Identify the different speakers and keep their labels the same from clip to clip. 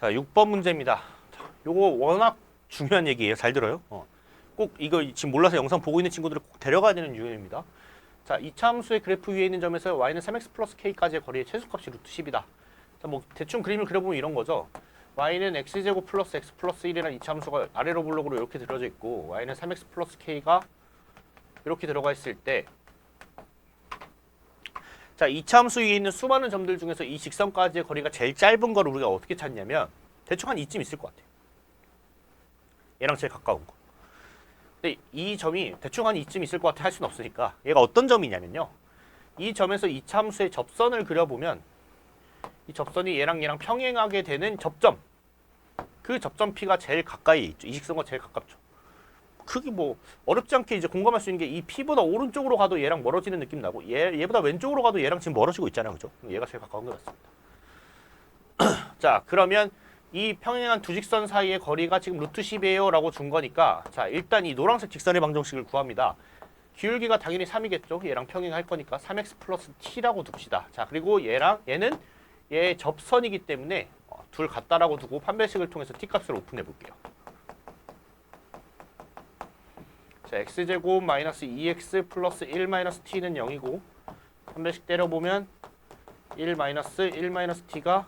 Speaker 1: 자, 6번 문제입니다. 자, 요거 워낙 중요한 얘기예요. 잘 들어요. 어. 꼭 이거 지금 몰라서 영상 보고 있는 친구들을 꼭 데려가야 되는 유형입니다. 자, 이차 함수의 그래프 위에 있는 점에서 y는 3x 플러스 k까지의 거리의 최소값이 루트 10이다. 자, 뭐 대충 그림을 그려보면 이런 거죠. y는 x제곱 플러스 x 플러스 1이라는 이차 함수가 아래로 블록으로 이렇게 들어져 있고 y는 3x 플러스 k가 이렇게 들어가 있을 때 자, 이차 함수 위에 있는 수많은 점들 중에서 이 직선까지의 거리가 제일 짧은 걸 우리가 어떻게 찾냐면 대충 한 이쯤 있을 것 같아요. 얘랑 제일 가까운 거. 근데 이 점이 대충 한 이쯤 있을 것 같아 할 수는 없으니까 얘가 어떤 점이냐면요. 이 점에서 이차 함수의 접선을 그려보면 이 접선이 얘랑 얘랑 평행하게 되는 접점 그 접점 P가 제일 가까이 있죠. 이 직선과 제일 가깝죠. 크게 뭐 어렵지 않게 이제 공감할 수 있는 게 이 P보다 오른쪽으로 가도 얘랑 멀어지는 느낌 나고 얘 얘보다 왼쪽으로 가도 얘랑 지금 멀어지고 있잖아요, 그죠? 얘가 제일 가까운 것 같습니다. 자, 그러면 이 평행한 두 직선 사이의 거리가 지금 루트 10이에요 라고 준 거니까 자 일단 이 노란색 직선의 방정식을 구합니다. 기울기가 당연히 3이겠죠. 얘랑 평행할 거니까 3x 플러스 t라고 둡시다. 자 그리고 얘랑 얘는 얘 접선이기 때문에 어, 둘 같다라고 두고 판별식을 통해서 t 값을 오픈해 볼게요. 자 x제곱 마이너스 2x 플러스 1 마이너스 t는 0이고 판별식 때려보면 1 마이너스 1 마이너스 t가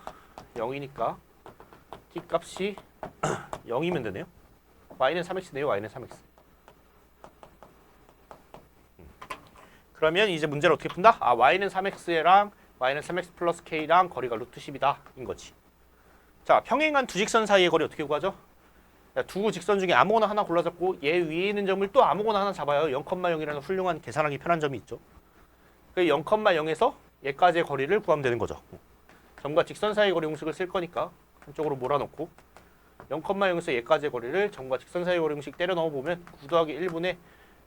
Speaker 1: 0이니까 t 값이 0이면 되네요. y는 3x네요. y는 3x. 음. 그러면 이제 문제를 어떻게 푼다? 아, y는 3x랑 y는 3x 플러스 k랑 거리가 루트 10이다. 인 거지. 자, 평행한 두 직선 사이의 거리 어떻게 구하죠? 자, 두 직선 중에 아무거나 하나 골라 잡고 얘 위에 있는 점을 또 아무거나 하나 잡아요. 0,0이라는 훌륭한 계산하기 편한 점이 있죠. 그 0,0에서 얘까지의 거리를 구하면 되는 거죠. 점과 직선 사이 거리 공식을 쓸 거니까 한쪽으로 몰아넣고 0,0에서 얘까지의 거리를 점과 직선 사이 거리 공식 때려 넣어 보면 9 더하기 1분의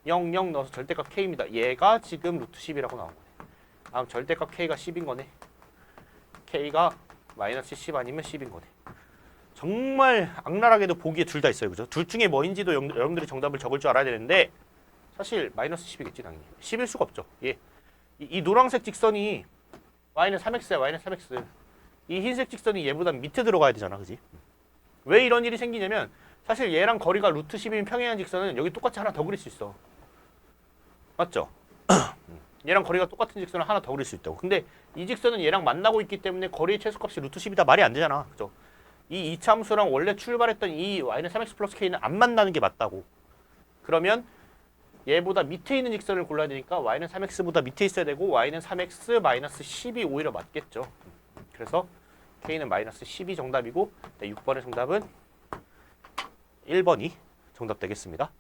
Speaker 1: 0, 0 넣어서 절대값 k입니다. 얘가 지금 루트 10이라고 나온 거네. 다음 절대값 k가 10인 거네. k가 마이너스 10 아니면 10인 거네. 정말 악랄하게도 보기에 둘 다 있어요. 그죠? 둘 중에 뭐인지도 여- 여러분들이 정답을 적을 줄 알아야 되는데 사실 마이너스 10이겠지 당연히. 10일 수가 없죠. 예. 이, 이 노란색 직선이 y는 3x야. y는 3x. 이 흰색 직선이 얘보다 밑에 들어가야 되잖아. 그지? 왜 이런 일이 생기냐면 사실 얘랑 거리가 루트 10이면 평행한 직선은 여기 똑같이 하나 더 그릴 수 있어. 맞죠? 얘랑 거리가 똑같은 직선을 하나 더 그릴 수 있다고. 근데 이 직선은 얘랑 만나고 있기 때문에 거리의 최소값이 루트 10이다 말이 안 되잖아. 그죠? 이 이차함수랑 원래 출발했던 이 y는 3x 플러스 k는 안 만나는 게 맞다고. 그러면 얘보다 밑에 있는 직선을 골라야 되니까 y는 3x보다 밑에 있어야 되고 y는 3x 마이너스 10이 오히려 맞겠죠. 그래서 k는 마이너스 10이 정답이고 네, 6번의 정답은 1번이 정답 되겠습니다.